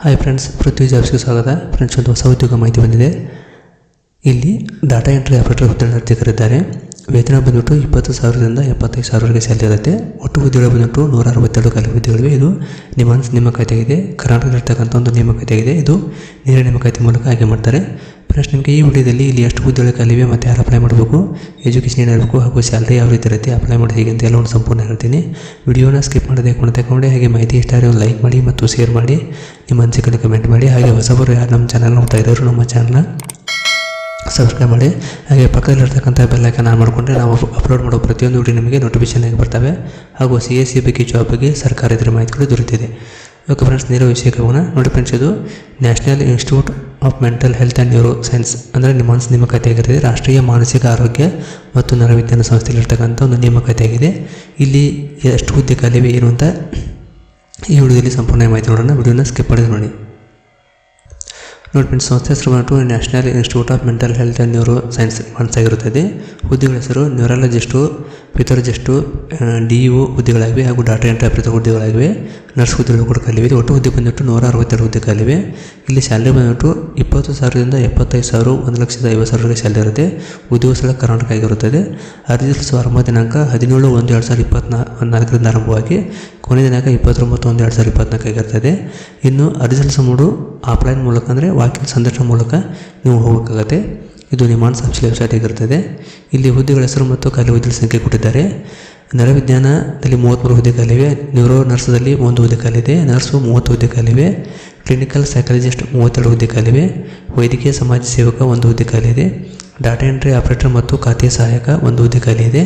Hi friends ಪೃಥ್ವಿ ಜಾಬ್ಸ್ಗೆ ಸ್ವಾಗತ. Friends ಒಂದು ಹೊಸ ಉದ್ಯೋಗ ಮಾಹಿತಿ ಬಂದಿದೆ. ಇಲ್ಲಿ ಡಾಟಾ ಎಂಟ್ರಿ ಆಪರೇಟರ್ ಹುದ್ದೆ ಇದ್ದಾರೆ ವೇತನ ಬಂದ್ಬಿಟ್ಟು ಇಪ್ಪತ್ತು ಸಾವಿರದಿಂದ ಎಪ್ಪತ್ತೈದು ಸಾವಿರವರೆಗೆ ಸ್ಯಾಲರಿ ಇರುತ್ತೆ. ಒಟ್ಟು ಹುದ್ದೆಗಳು ಬಂದ್ಬಿಟ್ಟು ನೂರ ಅರವತ್ತೆರಡು ಖಾಲಿ ಹುದ್ದೆಗಳಿವೆ ಇದು ನಿಮ್ಮ ನೇಮಕಾತಿಯಾಗಿದೆ ಕರ್ನಾಟಕದಲ್ಲಿರ್ತಕ್ಕಂಥ ಒಂದು ನೇಮಕಾತಿಯಾಗಿದೆ ಇದು ನೇರ ನೇಮಕಾತಿ ಮೂಲಕ ಆಯ್ಕೆ ಮಾಡ್ತಾರೆ. ಫ್ರೆಂಡ್ಸ್ ನಿಮಗೆ ಈ ವಿಡಿಯೋದಲ್ಲಿ ಇಲ್ಲಿ ಎಷ್ಟು ಹುದ್ದೆಗಳು ಕಲಿವೆ ಮತ್ತು ಯಾರು ಅಪ್ಲೈ ಮಾಡಬೇಕು ಎಜುಕೇಷನ್ ಏನಿರಬೇಕು ಹಾಗೂ ಸ್ಯಾಲ್ರಿ ಯಾವ ರೀತಿ ಇರುತ್ತೆ ಅಪ್ಲೈ ಮಾಡೋದು ಹೇಗೆ ಅಂತ ಎಲ್ಲ ಒಂದು ಸಂಪೂರ್ಣ ಹೇಳ್ತೀನಿ. ವಿಡಿಯೋನ ಸ್ಕಿಪ್ ಮಾಡದೆ ಕೊಂಡು ತಗೊಂಡೆ, ಹಾಗೆ ಮಾಹಿತಿ ಇಷ್ಟ ಆದರೆ ಒಂದು ಲೈಕ್ ಮಾಡಿ ಮತ್ತು ಶೇರ್ ಮಾಡಿ, ನಿಮ್ಮ ಅನಿಸಿಕೆಯನ್ನು ಕಮೆಂಟ್ ಮಾಡಿ, ಹಾಗೆ ಹೊಸಬರು ಯಾರು ನಮ್ಮ ಚಾನಲ್ ನೋಡ್ತಾ ಇರೋರು ನಮ್ಮ ಚಾನಲ್ನ ಸಬ್ಸ್ಕ್ರೈಬ್ ಮಾಡಿ, ಹಾಗೆ ಪಕ್ಕದಲ್ಲಿರ್ತಕ್ಕಂಥ ಬೆಲ್ಲೈಕನ್ ಆನ್ ಮಾಡಿಕೊಂಡ್ರೆ ನಾವು ಅಪ್ಲೋಡ್ ಮಾಡೋ ಪ್ರತಿಯೊಂದು ವಿಡಿಯೋ ನಿಮಗೆ ನೋಟಿಫಿಕೇಶನ್ ಆಗಿ ಬರ್ತವೆ ಹಾಗೂ ಸಿ ಎಸ್ ಸಿ ಬಗ್ಗೆ ಜಾಬ್ ಬಗ್ಗೆ ಸರ್ಕಾರ ಇದರ ಮಾಹಿತಿಗಳು ದೊರೆತಿದೆ ಓಕೆ ಫ್ರೆಂಡ್ಸ್ ನೇರ ವಿಷಯಕ್ಕೆ ಹೋಗೋಣ. ನೋಡಿ ಫ್ರೆಂಡ್ಸ್ ಇದು national institute of mental health and neuroscience ಅಂದರೆ ನಿಮಾನ್ಸ್ ನೇಮಕಾತಿಯಾಗಿರ್ತದೆ ರಾಷ್ಟ್ರೀಯ ಮಾನಸಿಕ ಆರೋಗ್ಯ ಮತ್ತು ನರವಿಜ್ಞಾನ ಸಂಸ್ಥೆಯಲ್ಲಿರ್ತಕ್ಕಂಥ ಒಂದು ನೇಮಕಾತಿಯಾಗಿದೆ. ಇಲ್ಲಿ ಎಷ್ಟು ಹುದ್ದೆ ಖಾಲಿವೆ ಏನು ಅಂತ ಈ ವಿಡಿಯೋದಲ್ಲಿ ಸಂಪೂರ್ಣ ಮಾಹಿತಿ ನೋಡೋಣ. ವಿಡಿಯೋನ ಸ್ಕಿಪ್ ಮಾಡಿದ್ರು ನೋಡಿ. ನೋಡಿ ಫ್ರೆಂಡ್ಸ್ ಸಂಸ್ಥೆ ಹೆಸರು ಬಂದ್ಬಿಟ್ಟು national institute of mental health and neuroscience ಆಗಿರುತ್ತದೆ ಹುದ್ದೆಗಳ ಹೆಸರು ನ್ಯೂರಾಲಜಿಸ್ಟು ಪಿಥಾಲಜಿಸ್ಟು ಡಿ ಇ ಹುದ್ದೆಗಳಾಗಿವೆ ಹಾಗೂ ಡಾಟಾ ಎಂಟ್ರಿ ಹುದ್ದೆಗಳಾಗಿವೆ. ನರ್ಸ್ ಹುದ್ದೆಗಳು ಕೂಡ ಖಾಲಿವೆ. ಒಟ್ಟು ಹುದ್ದೆ ಬಂದ್ಬಿಟ್ಟು ನೂರ ಅರವತ್ತೆರಡು ಹುದ್ದೆ ಖಾಲಿವೆ. ಇಲ್ಲಿ ಸ್ಯಾಲ್ರಿ ಬಂದ್ಬಿಟ್ಟು ಇಪ್ಪತ್ತು ಸಾವಿರದಿಂದ ಎಪ್ಪತ್ತೈದು ಸಾವಿರ, ಒಂದು ಲಕ್ಷದ ಐವತ್ತು ಸಾವಿರವರೆಗೆ ಸ್ಯಾಲ್ರಿ ಇರುತ್ತೆ. ಉದ್ಯೋಗ ಸ್ಥಳ ಕರ್ನಾಟಕ ಆಗಿರುತ್ತದೆ. ಅರ್ಜಿ ಆರಂಭ ದಿನಾಂಕ ಹದಿನೇಳು ಒಂದು ಎರಡು ಸಾವಿರದ ಇಪ್ಪತ್ನಾ ನಾಲ್ಕರಿಂದ ಆರಂಭವಾಗಿ, ಕೊನೆ ದಿನಾಂಕ ಇಪ್ಪತ್ತೊಂಬತ್ತು ಒಂದು ಎರಡು ಸಾವಿರದ ಇಪ್ಪತ್ನಾಲ್ಕು ಆಗಿರ್ತದೆ. ಇನ್ನು ಅರ್ಜಿ ಸಲ್ಲಿಸೋ ಮೂಡು ಆಫ್ಲೈನ್ ಮೂಲಕ ಅಂದರೆ ವಾಕಿಂಗ್ ಸಂದರ್ಶನ ಮೂಲಕ ನೀವು ಹೋಗಬೇಕಾಗತ್ತೆ ಇದು ನಿಮಾನ್ಸ್ ಅಫಿಷಿಯಲ್ ವೆಬ್ಸೈಟ್ ಇಲ್ಲಿ ಹುದ್ದೆಗಳ ಹೆಸರು ಮತ್ತು ಖಾಲಿ ಹುದ್ದೆಗಳ ಸಂಖ್ಯೆ ಕೊಟ್ಟಿದ್ದಾರೆ. ನರವಿಜ್ಞಾನದಲ್ಲಿ ಮೂವತ್ತ್ಮೂರು ಹುದ್ದೆ ಖಾಲಿವೆ ನ್ಯೂರೋ ನರ್ಸದಲ್ಲಿ ಒಂದು ಹುದ್ದೆ ಖಾಲಿದೆ ನರ್ಸು ಮೂವತ್ತು ಹುದ್ದೆ ಖಾಲಿವೆ ಕ್ಲಿನಿಕಲ್ ಸೈಕಾಲಜಿಸ್ಟ್ ಮೂವತ್ತೆರಡು ಹುದ್ದೆ ಖಾಲಿವೆ ವೈದ್ಯಕೀಯ ಸಮಾಜ ಸೇವಕ ಒಂದು ಹುದ್ದೆ ಖಾಲಿದೆ ಡಾಟಾ ಎಂಟ್ರಿ ಆಪರೇಟರ್ ಮತ್ತು ಖಾತೆ ಸಹಾಯಕ ಒಂದು ಹುದ್ದೆ ಖಾಲಿ ಇದೆ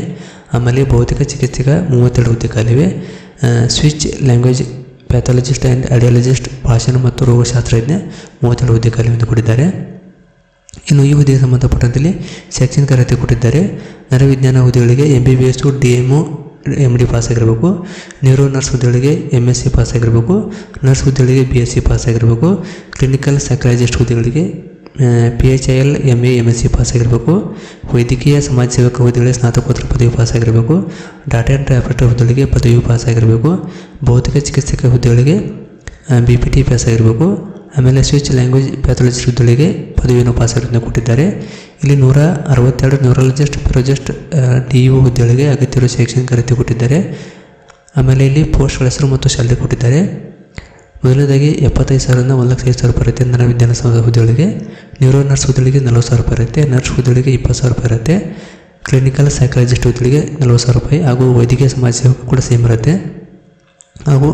ಆಮೇಲೆ ಭೌತಿಕ ಚಿಕಿತ್ಸಕ ಮೂವತ್ತೆರಡು ಹುದ್ದೆ ಖಾಲಿವೆ ಸ್ವಿಚ್ ಲ್ಯಾಂಗ್ವೇಜ್ ಪ್ಯಾಥಾಲಜಿಸ್ಟ್ ಆ್ಯಂಡ್ ಐಡಿಯಾಲಜಿಸ್ಟ್, ಭಾಷಣ ಮತ್ತು ರೋಗಶಾಸ್ತ್ರಜ್ಞ ಮೂವತ್ತೆರಡು ಹುದ್ದೆ ಖಾಲಿ ಎಂದು ಕೊಟ್ಟಿದ್ದಾರೆ. ಇನ್ನು ಈ ಹುದ್ದೆಗೆ ಸಂಬಂಧಪಟ್ಟಂತೆ ಶೈಕ್ಷಣಿಕ ಅರ್ಹತೆ ಕೊಟ್ಟಿದ್ದಾರೆ. ನರವಿಜ್ಞಾನ ಹುದ್ದೆಗಳಿಗೆ M B B S D M M D pass ಆಗಿರಬೇಕು ನ್ಯೂರೋ ನರ್ಸ್ ಹುದ್ದೆಗಳಿಗೆ ಎಂ ಎಸ್ ಸಿ ಪಾಸ್ ಆಗಿರಬೇಕು ನರ್ಸ್ ಹುದ್ದೆಗಳಿಗೆ ಬಿ ಎಸ್ ಸಿ ಪಾಸ್ ಆಗಿರಬೇಕು ಕ್ಲಿನಿಕಲ್ ಸೈಕಾಲಜಿಸ್ಟ್ ಹುದ್ದೆಗಳಿಗೆ P H I L M A M S C pass ಆಗಿರಬೇಕು ವೈದ್ಯಕೀಯ ಸಮಾಜ ಸೇವಕ ಹುದ್ದೆಗಳಿಗೆ ಸ್ನಾತಕೋತ್ತರ ಪದವಿ ಪಾಸ್ ಆಗಿರಬೇಕು ಡಾಟಾ ಎಂಟ್ರಿ ಆಪರೇಟರ್ ಹುದ್ದೆಗಳಿಗೆ ಪದವಿ ಪಾಸ್ ಆಗಿರಬೇಕು ಭೌತಿಕ ಚಿಕಿತ್ಸಕ ಹುದ್ದೆಗಳಿಗೆ ಬಿ ಪಿ ಟಿ ಪಾಸ್ ಆಗಿರಬೇಕು ಆಮೇಲೆ ಸ್ವಿಚ್ ಲ್ಯಾಂಗ್ವೇಜ್ ಪ್ಯಾಥಾಲಜಿಸ್ಟ್ ಹುದ್ದೆಗೆ ಪದವಿಯನ್ನು ಪಾಸ್ ಆಗಿರೋದನ್ನ ಕೊಟ್ಟಿದ್ದಾರೆ. ಇಲ್ಲಿ ನೂರ ಅರವತ್ತೆರಡು ನ್ಯೂರಾಲಜಿಸ್ಟ್ ಪ್ರೊಜೆಸ್ಟ್ ಡಿ ಯು ಹುದ್ದೆಗಳಿಗೆ ಅಗತ್ಯವಿರುವ ಶೈಕ್ಷಣಿಕ ಅರ್ಹತೆ ಕೊಟ್ಟಿದ್ದಾರೆ. ಆಮೇಲೆ ಇಲ್ಲಿ ಪೋಸ್ಟ್ಗಳ ಹೆಸರು ಮತ್ತು ಶಾಲೆ ಕೊಟ್ಟಿದ್ದಾರೆ. ಮೊದಲನೇದಾಗಿ ಎಪ್ಪತ್ತೈದು ಸಾವಿರದಿಂದ ಒಂದು ಲಕ್ಷ ಐದು ಸಾವಿರ ರೂಪಾಯಿ ಇರುತ್ತೆ ನನ್ನ ವಿಜ್ಞಾನ ಸಂಸ್ಥೆ ಹುದ್ದೆಗಳಿಗೆ. ನ್ಯೂರೋ ನರ್ಸ್ ಹುದ್ದೆಗಳಿಗೆ ನಲವತ್ತು ಸಾವಿರ ರೂಪಾಯಿ ಇರುತ್ತೆ. ನರ್ಸ್ ಹುದ್ದೆಗಳಿಗೆ ಇಪ್ಪತ್ತು ಸಾವಿರ ರೂಪಾಯಿ ಇರುತ್ತೆ. ಕ್ಲಿನಿಕಲ್ ಸೈಕಾಲಜಿಸ್ಟ್ ಹುದ್ದೆಗಳಿಗೆ ನಲವತ್ತು ಸಾವಿರ ರೂಪಾಯಿ ಹಾಗೂ ವೈದ್ಯಕೀಯ ಸಮಾಜ ಕೂಡ ಸೇಮ್ ಇರುತ್ತೆ. ಹಾಗೂ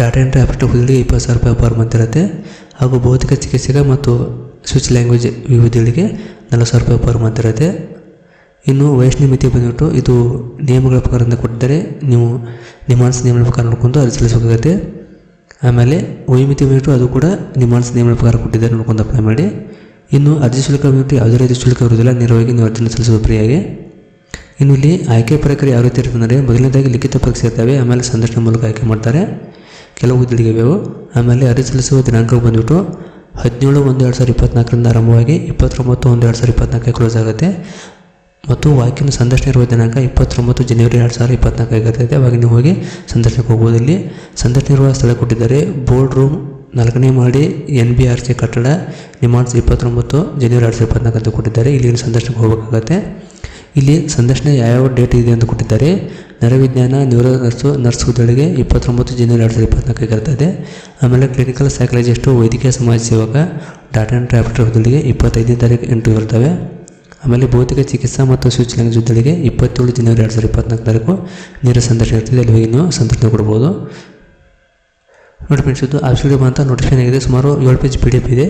ಡಾಟಾ ಎಂಟ್ರಿ ಆಪರೇಟರ್ ಹುದ್ದೆಗಳಿಗೆ ಇಪ್ಪತ್ತು ಸಾವಿರ ರೂಪಾಯಿ ಪರ್ ಮಂತ್ ಇರುತ್ತೆ. ಹಾಗೂ ಭೌತಿಕ ಚಿಕಿತ್ಸೆಗೆ ಮತ್ತು ಸ್ವಿಚ್ ಲ್ಯಾಂಗ್ವೇಜ್ ವಿವಿಧಗಳಿಗೆ ನಲವತ್ತು ಸಾವಿರ ರೂಪಾಯಿ ಪರ್ ಮಂತ್ ಇರುತ್ತೆ. ಇನ್ನು ವಯಸ್ಸಿನ ಮಿತಿ ಬಂದ್ಬಿಟ್ಟು ಇದು ನಿಯಮಗಳ ಪ್ರಕಾರದಿಂದ ಕೊಟ್ಟಿದ್ದಾರೆ. ನೀವು ನಿಮಾನ್ಸ್ ನಿಯಮಗಳ ಪ್ರಕಾರ ನೋಡ್ಕೊಂಡು ಅರ್ಜಿ ಸಲ್ಲಿಸಬೇಕಾಗುತ್ತೆ. ಆಮೇಲೆ ವಯೋಮಿತಿ ಬಂದ್ಬಿಟ್ಟು ಅದು ಕೂಡ ನಿಮಾನ್ಸ್ ನಿಯಮಗಳ ಪ್ರಕಾರ ಕೊಟ್ಟಿದ್ದಾರೆ ನೋಡ್ಕೊಂಡು ಅಪ್ಲೈ ಮಾಡಿ. ಇನ್ನು ಅರ್ಜಿ ಶುಲ್ಕ ಬಂದ್ಬಿಟ್ಟು ಯಾವುದೇ ರೀತಿ ಶುಲ್ಕ ಇರುವುದಿಲ್ಲ, ನೇರವಾಗಿ ನೀವು ಅರ್ಜಿನ ಸಲ್ಲಿಸೋದು ಫ್ರೀಯಾಗಿ ಇನ್ನು ಇಲ್ಲಿ ಆಯ್ಕೆ ಪ್ರಕ್ರಿಯೆ ಯಾವ ರೀತಿ ಇರ್ತದೆ ಅಂದರೆ, ಮೊದಲನೇದಾಗಿ ಲಿಖಿತ ಪರೀಕ್ಷೆ ಇರ್ತವೆ, ಆಮೇಲೆ ಸಂದರ್ಶನ ಮೂಲಕ ಆಯ್ಕೆ ಮಾಡ್ತಾರೆ. ಕೆಲವು ಇವೆ ಆಮೇಲೆ ಅರ್ಜಿ ಸಲ್ಲಿಸುವ ದಿನಾಂಕ ಬಂದುಬಿಟ್ಟು ಹದಿನೇಳು ಒಂದು ಎರಡು ಸಾವಿರದ ಇಪ್ಪತ್ನಾಲ್ಕರಿಂದ ಆರಂಭವಾಗಿ ಇಪ್ಪತ್ತೊಂಬತ್ತು ಒಂದು ಎರಡು ಸಾವಿರದ ಇಪ್ಪತ್ನಾಲ್ಕಕ್ಕೆ ಕ್ಲೋಸ್ ಆಗುತ್ತೆ. ಮತ್ತು ವಾಕಿನ ಸಂದರ್ಶನ ಇರುವ ದಿನಾಂಕ ಇಪ್ಪತ್ತೊಂಬತ್ತು ಜನವರಿ ಎರಡು ಸಾವಿರದ ಇಪ್ಪತ್ನಾಲ್ಕಾಗಿರ್ತೈತೆ ಅವಾಗ ನೀವು ಹೋಗಿ ಸಂದರ್ಶನಕ್ಕೆ ಹೋಗ್ಬೋದು ಇಲ್ಲಿ. ಸಂದರ್ಶನ ಇರುವ ಸ್ಥಳ ಕೊಟ್ಟಿದ್ದಾರೆ. ಬೋರ್ಡ್ ರೂಮ್ ನಾಲ್ಕನೇ ಮಾಡಿ ಎನ್ ಬಿ ಆರ್ ಸಿ ಕಟ್ಟಡ ನಿಮಾನ್ಸ್ ಇಪ್ಪತ್ತೊಂಬತ್ತು, ಜನವರಿ ಎರಡು ಸಾವಿರದ ಇಪ್ಪತ್ನಾಲ್ಕು ಅಂತ ಕೊಟ್ಟಿದ್ದಾರೆ. ಇಲ್ಲಿ ಸಂದರ್ಶನಕ್ಕೆ ಹೋಗಬೇಕಾಗತ್ತೆ. ಇಲ್ಲಿ ಸಂದರ್ಶನ ಯಾವ್ಯಾವ ಡೇಟ್ ಇದೆ ಅಂತ ಕೊಟ್ಟಿದ್ದಾರೆ. ನರವಿಜ್ಞಾನ ನ್ಯೂರೋ ನರ್ಸು ನರ್ಸ್ ಹುದ್ದೆಗಳಿಗೆ ಇಪ್ಪತ್ತೊಂಬತ್ತು ಜನವರಿ ಎರಡು ಸಾವಿರದ ಇಪ್ಪತ್ನಾಲ್ಕು ಇರ್ತದೆ ಆಮೇಲೆ ಕ್ಲಿನಿಕಲ್ ಸೈಕಾಲಜಿಸ್ಟು ವೈದ್ಯಕೀಯ ಸಮಾಜ ಸೇವಕ ಡಾಟಾ ಆ್ಯಂಡ್ ಟ್ರಾಫ್ಟರ್ ಹುದ್ದೆಗಳಿಗೆ ಇಪ್ಪತ್ತೈದನೇ ತಾರೀಕು ಎಂಟು ಇರ್ತವೆ ಆಮೇಲೆ ಭೌತಿಕ ಚಿಕಿತ್ಸಾ ಮತ್ತು ಸ್ವಿಚ್ ಲ್ಯಾಂಗ್ವೇಜ್ ಇಪ್ಪತ್ತೇಳು ಜನವರಿ ಎರಡು ಸಾವಿರದ ಇಪ್ಪತ್ನಾಲ್ಕು ತಾರೀಕು ನೇರ ಸಂದರ್ಶನ ಇರ್ತದೆ. ಅಲ್ಲಿ ಹೋಗಿ ನೀವು ಸಂದರ್ಶನ ಕೊಡ್ಬೋದು. ನೋಡಿ ಫ್ರೆಂಡ್ಸ್ ಇದು ಆಫೀಸ್ಗೆ ಬಂತ ನೋಟಿಫಿಕೇಶನ್ ಆಗಿದೆ. ಸುಮಾರು ಏಳು ಪೇಜ್ ಪಿ ಡಿ ಎಫ್ ಇದೆ.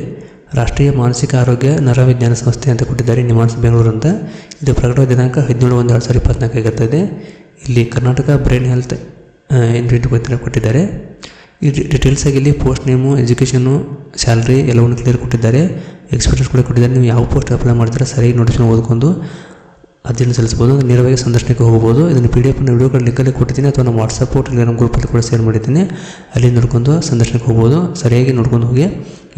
ರಾಷ್ಟ್ರೀಯ ಮಾನಸಿಕ ಆರೋಗ್ಯ ನರವಿಜ್ಞಾನ ಸಂಸ್ಥೆ ಅಂತ ಕೊಟ್ಟಿದ್ದಾರೆ. ನಿಮಾನ್ಸ್ ಬೆಂಗಳೂರು ಅಂತ ಇದು ಪ್ರಕಟ ದಿನಾಂಕ ಹದಿನೇಳು ಒಂದು ಎರಡು ಸಾವಿರದ ಇಪ್ಪತ್ನಾಲ್ಕು ಆಗಿರ್ತದೆ. ಇಲ್ಲಿ ಕರ್ನಾಟಕ ಬ್ರೈನ್ ಹೆಲ್ತ್ ಅಂತ ಕೊಟ್ಟಿದ್ದಾರೆ. ಈ ಡೀಟೇಲ್ಸ್ ಆಗಿ ಇಲ್ಲಿ ಪೋಸ್ಟ್ ನೇಮು ಎಜುಕೇಷನು ಸ್ಯಾಲ್ರಿ ಎಲ್ಲವನ್ನು ಕ್ಲಿಯರ್ ಕೊಟ್ಟಿದ್ದಾರೆ. ಎಕ್ಸ್ಪೀರಿಯನ್ಸ್ ಕೂಡ ಕೊಟ್ಟಿದ್ದಾರೆ. ನೀವು ಯಾವ ಪೋಸ್ಟ್ ಅಪ್ಲೈ ಮಾಡ್ತಾರೆ ಸರಿಯಾಗಿ ನೋಟಿಸ್ಕೊಂಡು ಓದ್ಕೊಂಡು ಅರ್ಜಿಯನ್ನು ಸಲ್ಲಿಸ್ಬೋದು ನೇರವಾಗಿ ಸಂದರ್ಶನಕ್ಕೆ ಹೋಗ್ಬೋದು ಇದನ್ನು ಪಿ ಡಿ ಎಫ್ನ ವೀಡಿಯೋಗಳ ಲಿಂಕಲ್ಲಿ ಕೊಟ್ಟಿದ್ದೀನಿ ಅಥವಾ ನಮ್ಮ ವಾಟ್ಸಪ್ ಟೆಲಿಗ್ರಾಮ್ ಗ್ರೂಪಲ್ಲಿ ಕೂಡ ಶೇರ್ ಮಾಡಿದ್ದೀನಿ. ಅಲ್ಲಿ ನೋಡ್ಕೊಂಡು ಸಂದರ್ಶನಕ್ಕೆ ಹೋಗ್ಬೋದು ಸರಿಯಾಗಿ ನೋಡ್ಕೊಂಡು ಹೋಗಿ.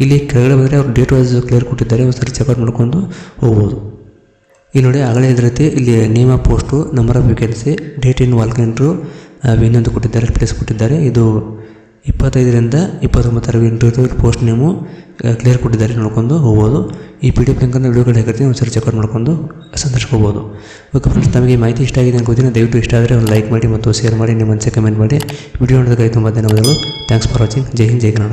ಇಲ್ಲಿ ಕೆಳಗಡೆ ಬಂದರೆ ಅವ್ರು ಡೇಟ್ ವೈಸ್ ಕ್ಲಿಯರ್ ಕೊಟ್ಟಿದ್ದಾರೆ. ಒಂದು ಸರಿ ಚೆಕ್ಔಟ್ ಮಾಡ್ಕೊಂಡು ಹೋಗ್ಬೋದು ಈ ನೋಡಿ ಆಗಲೇ ಇದ್ರ ರೀತಿ ಇಲ್ಲಿ name post number of vacancy date in ವಾಲ್ಕೆಂಟ್ರು ವಿನ್ ಕೊಟ್ಟಿದ್ದಾರೆ ಪ್ಲೇಸ್ ಕೊಟ್ಟಿದ್ದಾರೆ. ಇದು ಇಪ್ಪತ್ತೈದರಿಂದ ಇಪ್ಪತ್ತೊಂಬತ್ತರ ಇಂಟರ್ವ್ಯೂ ಪೋಸ್ಟ್ ನೇಮು ಕ್ಲಿಯರ್ ಕೊಟ್ಟಿದ್ದಾರೆ ನೋಡ್ಕೊಂಡು ಹೋಗ್ಬೋದು. ಈ ಪಿ ಡಿ ಎಫ್ ಲಿಂಕನ್ನು ವಿಡಿಯೋ ಕಡೆ ಹಾಕಿರ್ತೀನಿ, ಒಂದ್ಸರಿ ಚೆಕ್ಔಟ್ ಮಾಡ್ಕೊಂಡು ಸಂದರ್ಸ್ಕೋಬೋದು ಓಕೆ ಫ್ರೆಂಡ್ಸ್ ತಮಗೆ ಮಾಹಿತಿ ಇಷ್ಟ ಆಗಿದೆ ಅನ್ಕೋತೀನಿ. ದಯವಿಟ್ಟು ಇಷ್ಟ ಆದರೆ ಒಂದು ಲೈಕ್ ಮಾಡಿ ಮತ್ತು ಶೇರ್ ಮಾಡಿ, ನಿಮ್ಮ ಮನಸ್ಸೆ ಕಮೆಂಟ್ ಮಾಡಿ. ವಿಡಿಯೋ ನೋಡೋದಕ್ಕಾಗಿ ತುಂಬ ಧನ್ಯವಾದಗಳು. Thanks for watching Jai Hind, Jai Kannada